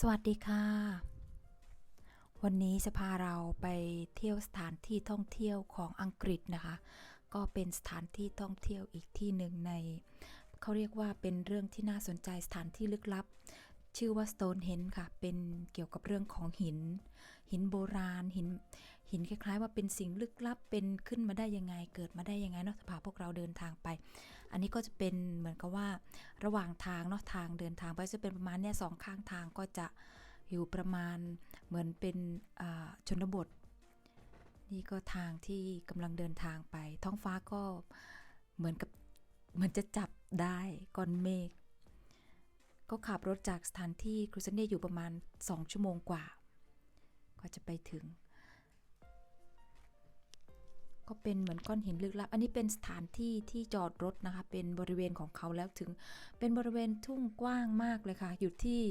สวัสดีค่ะ วันนี้จะพาเราไปเที่ยวสถานที่ท่องเที่ยวของอังกฤษนะคะ ก็เป็นสถานที่ท่องเที่ยวอีกที่หนึ่งใน เขาเรียกว่าเป็นเรื่องที่น่าสนใจสถานที่ลึกลับ ชื่อว่า Stonehenge ค่ะ เป็นเกี่ยวกับเรื่องของหิน หินโบราณหิน หินคล้ายๆ ว่าเป็นสิ่งลึกลับ เป็นขึ้นมาได้ยังไง เกิดมาได้ยังไงเนาะจะพาพวกเราเดินทางไป อันนี้ก็จะเป็นเหมือนกับว่าระหว่างทางเนาะทางเดินทางไปจะเป็นประมาณเนี่ยสองข้างทางก็จะอยู่ประมาณเหมือนเป็นชนบท นี่ก็ทางที่กำลังเดินทางไป ท้องฟ้าก็เหมือนกับเหมือนจะจับได้ก้อนเมฆ ก็ขับรถจากสถานที่ครูซันเดียอยู่ประมาณ 2 ชั่วโมงกว่า ก็จะไปถึง ก็เป็นเหมือนก้อนหินลึกลับ อันนี้เป็นสถานที่ที่จอดรถนะคะ เป็นบริเวณของเขาแล้วถึง เป็นบริเวณทุ่งกว้างมากเลยค่ะ อยู่ที่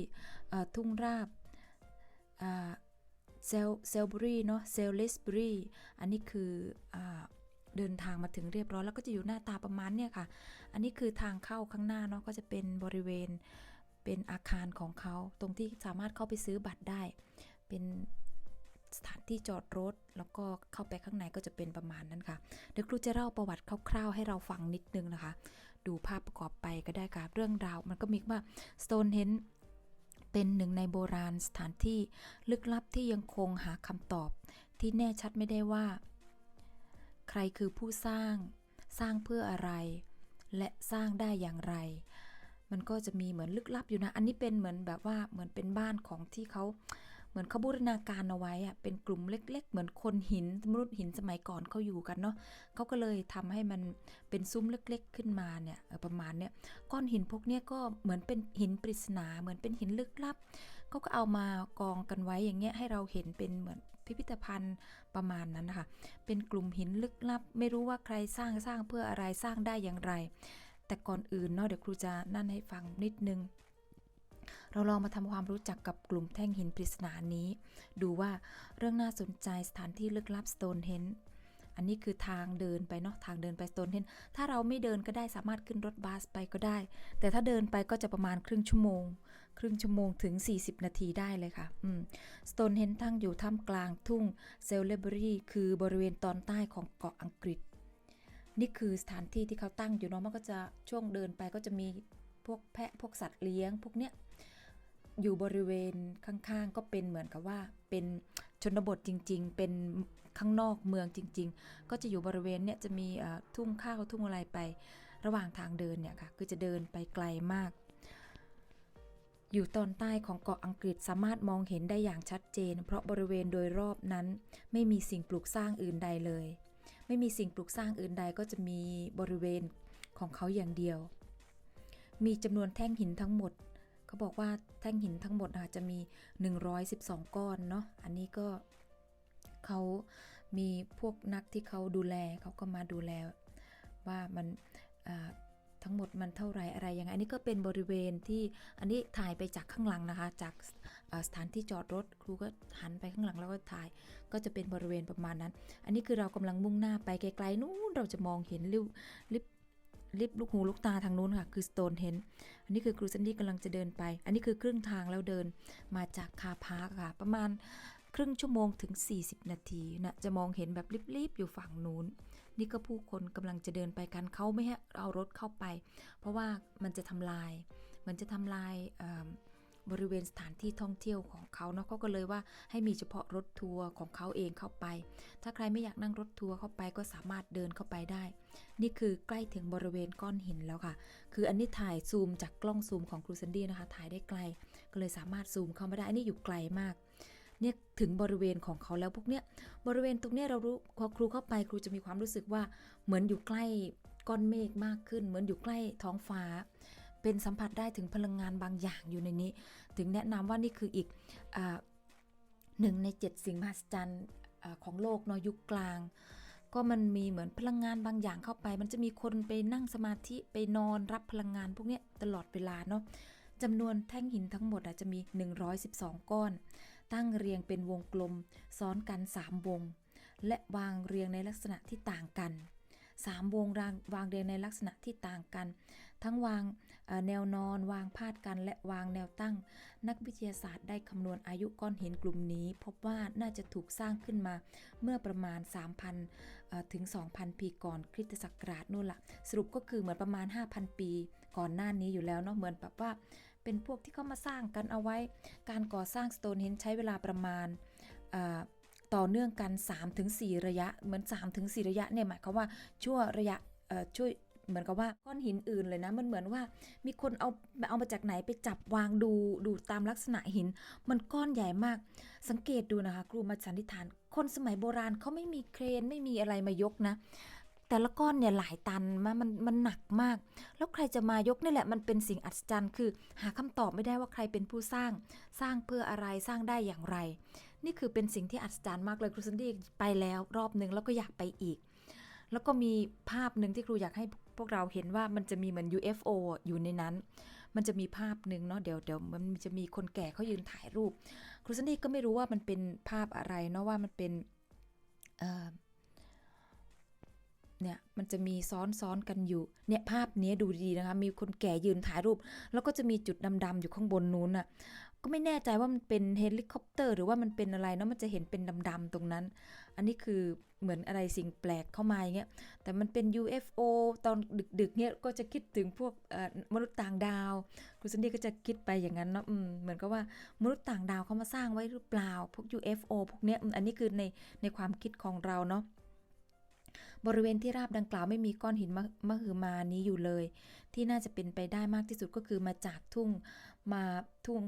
ทุ่งราบเซลเซลบุรีเนาะ เซลลิสบุรีอันนี้คืออเดินทางมาถึงเรียบร้อยแล้วก็จะอยู่หน้าตาประมาณเนี่ยค่ะ อันนี้คือทางเข้าข้างหน้าเนาะก็จะเป็นบริเวณ เป็นอาคารของเขาตรงที่สามารถเข้าไปซื้อบัตรได้ เป็นสถานที่จอดรถ แล้วก็เข้าไปข้างในก็จะเป็นประมาณนั้นค่ะ เดี๋ยวครูจะเล่าประวัติคร่าวๆ ให้เราฟังนิดนึงนะคะ ดูภาพประกอบไปก็ได้ค่ะเรื่องราว มันก็มีว่า Stonehenge เป็นหนึ่งในโบราณสถานที่ลึกลับที่ยังคงหาคำตอบ ที่แน่ชัดไม่ได้ว่า ใครคือผู้สร้าง สร้างเพื่ออะไร และสร้างได้อย่างไร มันก็จะมีเหมือนลึกลับอยู่นะ อันนี้เป็นเหมือนแบบว่าเหมือนเป็นบ้านของที่เขาเหมือนเขาบูรณาการเอาไว้อะเป็นกลุ่มเล็ก ๆ เหมือนคนหินมนุษย์หินสมัยก่อนเขาอยู่กันเนาะเขาก็เลยทำให้มันเป็นซุ้มเล็ก ๆ ขึ้นมาเนี่ยประมาณเนี้ยก้อนหินพวกเนี้ยก็เหมือนเป็นหินปริศนา เหมือนเป็นหินลึกลับเขาก็เอามากองกันไว้อย่างเงี้ยให้เราเห็นเป็นเหมือนพิพิธภัณฑ์ประมาณนั้นนะคะเป็นกลุ่มหินลึกลับ ไม่รู้ว่าใครสร้างสร้างเพื่ออะไรสร้างได้อย่างไร แต่ก่อนอื่นเนาะเดี๋ยวครูจะนั่นให้ฟังนิดนึง เราลองมาทำความรู้จักกับกลุ่มแท่งหินปริศนานี้ ดูว่าเรื่องน่าสนใจสถานที่ลึกลับ Stonehenge อันนี้คือทางเดินไปเนาะทางเดินไป Stonehenge ถ้าเราไม่เดินก็ได้สามารถขึ้นรถบัสไปก็ได้ แต่ถ้าเดินไปก็จะประมาณครึ่งชั่วโมง ครึ่งชั่วโมงถึง 40 นาทีได้เลยค่ะอืม Stonehenge ตั้งอยู่ท่ามกลางทุ่งเซลเลบรีคือบริเวณตอนใต้ของเกาะอังกฤษ นี่คือสถานที่ที่เขาตั้งอยู่เนาะมันก็จะช่วงเดินไปก็จะมีพวกแพะพวกสัตว์เลี้ยง พวกเนี้ยอยู่บริเวณข้างๆ ก็เป็นเหมือนกับว่าเป็นชนบทจริง ๆ เป็นข้างนอกเมืองจริง ๆ ก็จะอยู่บริเวณเนี้ยจะมีทุ่งข้าวทุ่งอะไรไป ระหว่างทางเดินเนี่ยค่ะคือจะเดินไปไกลมาก อยู่ตอนใต้ของเกาะอังกฤษสามารถมองเห็นได้อย่างชัดเจน เพราะบริเวณโดยรอบนั้นไม่มีสิ่งปลูกสร้างอื่นใดเลย ไม่มีสิ่งปลูกสร้างอื่นใดก็จะมีบริเวณของเขาอย่างเดียว มีจำนวนแท่งหินทั้งหมด เขาบอกว่าแท่งหินทั้งหมดอาจจะมี 112 ก้อนเนาะ อันนี้ก็เขามีพวกนักที่เขาดูแลเขาก็มาดูแลว่ามันอ ทั้งหมดมันเท่าไรอะไรยังไงอันนี้ก็เป็นบริเวณที่อันนี้ถ่ายไปจากข้างหลังนะคะ จากสถานที่จอดรถครูก็หันไปข้างหลังแล้วก็ถ่าย ก็จะเป็นบริเวณประมาณนั้น อันนี้คือเรากำลังมุ่งหน้าไปไกลๆนู้นเราจะมองเห็นริบริบริบลูกหูลูกตาทางนู้นค่ะ คือ Stonehenge อันนี้คือครูซันดี้กำลังจะเดินไป อันนี้คือครึ่งทางแล้วเดินมาจากคาพาร์คค่ะ ประมาณครึ่งชั่วโมงถึง 40 นาทีนะจะมองเห็นแบบริบๆอยู่ฝั่งนู้น นี่ก็ผู้คนกำลังจะเดินไปกันเขาไม่ให้เอารถเข้าไป เพราะว่ามันจะทำลาย มันจะทำลายบริเวณสถานที่ท่องเที่ยวของเขาเนาะเขาก็เลยว่าให้มีเฉพาะรถทัวร์ของเขาเองเข้าไป ถ้าใครไม่อยากนั่งรถทัวร์เข้าไปก็สามารถเดินเข้าไปได้ นี่คือใกล้ถึงบริเวณก้อนหินแล้วค่ะ คืออันนี้ถ่ายซูมจากกล้องซูมของครูซันดี้นะคะ ถ่ายได้ไกล ก็เลยสามารถซูมเข้ามาได้ อันนี้อยู่ไกลมาก เนี่ยถึงบริเวณของเขาแล้วพวกเนี้ยบริเวณตรงเนี้ยเรารู้พอครูเข้าไปครูจะมีความรู้สึกว่าเหมือนอยู่ใกล้ก้อนเมฆมากขึ้น เหมือนอยู่ใกล้ท้องฟ้า เป็นสัมผัสได้ถึงพลังงานบางอย่างอยู่ในนี้ ถึงแนะนำว่านี่คืออีกอหนึ่งในเจ็ดสิ่งมหัศจรรย์ของโลกนาะยุคกลาง ก็มันมีเหมือนพลังงานบางอย่างเข้าไป มันจะมีคนไปนั่งสมาธิไปนอนรับพลังงานพวกเนี้ยตลอดเวลาเนาะจำนวนแท่งหินทั้งหมดอาจจะมี 112 ก้อน ตั้งเรียงเป็นวงกลม ซ้อนกัน 3 วง และวางเรียงในลักษณะที่ต่างกัน 3 วงรางวางเรียงในลักษณะที่ต่างกัน ทั้งวางแนวนอนวางพาดกัน และวางแนวตั้ง นักวิทยาศาสตร์ได้คำนวณอายุก้อนหินกลุ่มนี้ พบว่าน่าจะถูกสร้างขึ้นมาเมื่อประมาณ 3,000 ถึง 2,000 ปีก่อนคริสตศักราชนู่นละสรุปก็คือเหมือนประมาณ 5,000 ปี ก่อนหน้านี้อยู่แล้วเนาะเหมือนแบบว่า เป็นพวกที่เขามาสร้างกันเอาไว้ การก่อสร้างสโตนเฮนใช้เวลาประมาณต่อเนื่องกัน 3-4 ระยะ เหมือน 3-4 ระยะเนี่ยหมายความว่าชั่วระยะช่วยเหมือนกับว่าก้อนหินอื่นเลยนะ มันเหมือนว่ามีคนเอาเอามาจากไหนไปจับวางดูดูตามลักษณะหิน มันก้อนใหญ่มาก สังเกตดูนะคะ ครูมาสันนิษฐาน คนสมัยโบราณเขาไม่มีเครนไม่มีอะไรมายกนะ แต่ละก้อนเนี่ยหลายตันมามันมันหนักมาก แล้วใครจะมายกนี่แหละมันเป็นสิ่งอัศจรรย์คือ หาคำตอบไม่ได้ว่าใครเป็นผู้สร้าง สร้างเพื่ออะไรสร้างได้อย่างไร นี่คือเป็นสิ่งที่อัศจรรย์มากเลยครูซันดี้ไปแล้วรอบหนึ่งแล้วก็อยากไปอีก แล้วก็มีภาพหนึ่งที่ครูอยากให้พวกเราเห็นว่ามันจะมีเหมือน UFO อยู่ในนั้น มันจะมีภาพหนึ่งเนาะเดี๋ยวเดี๋ยวมันจะมีคนแก่เขายืนถ่ายรูป ครูซันดี้ก็ไม่รู้ว่ามันเป็นภาพอะไรเนาะว่ามันเป็น เนี่ยมันจะมีซ้อนซ้อนกันอยู่ เนี่ยภาพนี้ดูดีๆนะคะ มีคนแก่ยืนถ่ายรูป แล้วก็จะมีจุดดำๆอยู่ข้างบนนู้นน่ะก็ไม่แน่ใจว่ามันเป็นเฮลิคอปเตอร์หรือว่ามันเป็นอะไรเนาะมันจะเห็นเป็นดำๆตรงนั้น อันนี้คือเหมือนอะไรสิ่งแปลกเข้ามาอย่างเงี้ยแต่มันเป็น UFO ตอนดึกๆเนี่ยก็จะคิดถึงพวกมนุษย์ต่างดาวคุณซันดี้ก็จะคิดไปอย่างนั้นเนาะเหมือนกับว่ามนุษย์ต่างดาวเขามาสร้างไว้หรือเปล่า พวก UFO พวกเนี้ยอันนี้คือในในความคิดของเราเนาะ บริเวณที่ราบดังกล่าวไม่มีก้อนหินมะมะหือมานี้อยู่เลย ที่น่าจะเป็นไปได้มากที่สุดก็คือมาจากทุ่งมาทุ่ง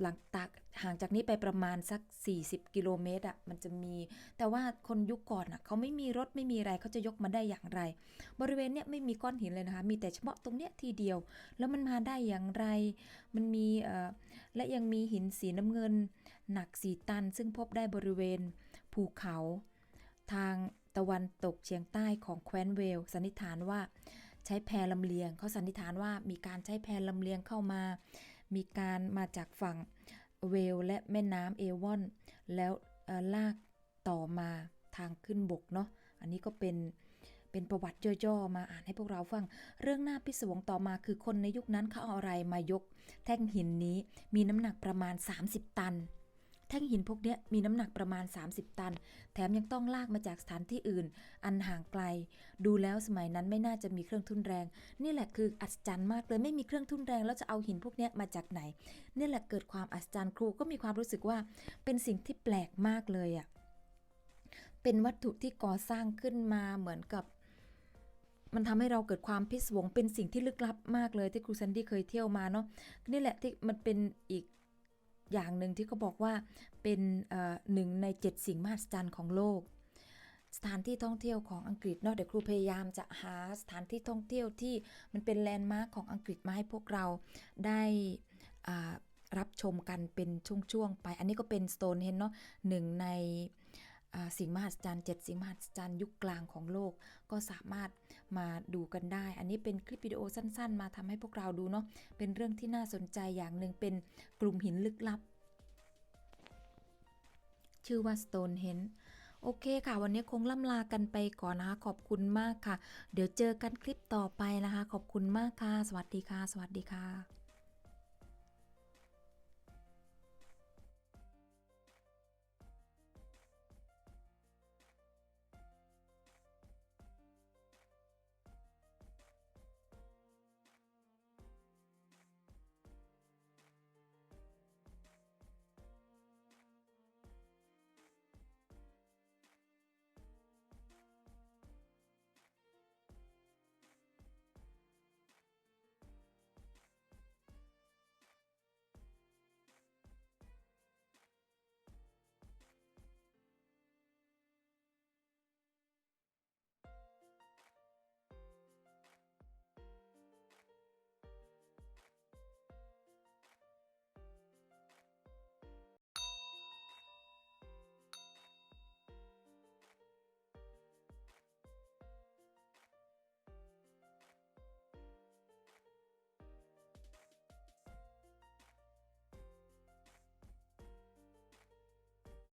หลังตากห่างจากนี้ไปประมาณสัก 40 กิโลเมตรอะมันจะมี แต่ว่าคนยุคก่อนอะเขาไม่มีรถไม่มีอะไรเขาจะยกมาได้อย่างไร บริเวณเนี้ยไม่มีก้อนหินเลยนะคะ มีแต่เฉพาะตรงเนี้ยทีเดียว แล้วมันมาได้อย่างไร มันมีและยังมีหินสีน้ำเงิน หนัก4ตัน ซึ่งพบได้บริเวณภูเขาทาง ตะวันตกเฉียงใต้ของแคว้นเวล สันนิษฐานว่าใช้แพลำเลียงเขาสันนิษฐานว่ามีการใช้แพลำเลียงเข้ามา มีการมาจากฝั่งเวลและแม่น้ำเอวอน แล้วลากต่อมาทางขึ้นบกเนาะอันนี้ก็เป็นเป็นประวัติย่อๆ มาอ่านให้พวกเราฟัง เรื่องหน่าพิศวงต่อมาคือคนในยุคนั้นเขาเอาอะไรมายก แท่งหินนี้มีน้ำหนักประมาณ 30 ตัน แท่งหินพวกนี้มีน้ำหนักประมาณ 30 ตัน แถมยังต้องลากมาจากสถานที่อื่น อันห่างไกล ดูแล้วสมัยนั้นไม่น่าจะมีเครื่องทุ่นแรง นี่แหละคืออัศจรรย์มากเลยไม่มีเครื่องทุ่นแรงแล้วจะเอาหินพวกนี้มาจากไหน นี่แหละเกิดความอัศจรรย์ครูก็มีความรู้สึกว่าเป็นสิ่งที่แปลกมากเลยอะ่ะเป็นวัตถุที่ก่อสร้างขึ้นมาเหมือนกับ มันทำให้เราเกิดความพิศวงเป็นสิ่งที่ลึกลับมากเลยที่ครูแซนดี้เคยเที่ยวมาเนาะนี่แหละที่มันเป็นอีก อย่างหนึ่งที่เขาบอกว่าเป็นหนึ่งในเจ็ดสิ่งมหัศจรรย์ของโลก สถานที่ท่องเที่ยวของอังกฤษเนาะเดี๋ยวครูพยายามจะหาสถานที่ท่องเที่ยวที่มันเป็นแลนด์มาร์คของอังกฤษมาให้พวกเราได้รับชมกันเป็นช่วงๆไป อันนี้ก็เป็นสโตนเฮนเนาะหนึ่งใน สิ่งมหัศจรรย์เจ็ดสิ่งมหัศจรรย์ยุคกลางของโลก ก็สามารถมาดูกันได้ อันนี้เป็นคลิปวิดีโอสั้น ๆ มาทำให้พวกเราดูเนาะ เป็นเรื่องที่น่าสนใจอย่างหนึ่งเป็นกลุ่มหินลึกลับ ชื่อว่า Stonehenge โอเคค่ะ วันนี้คงล่ำลากันไปก่อนนะคะ ขอบคุณมากค่ะ เดี๋ยวเจอกันคลิปต่อไปนะคะ ขอบคุณมากค่ะ สวัสดีค่ะ สวัสดีค่ะ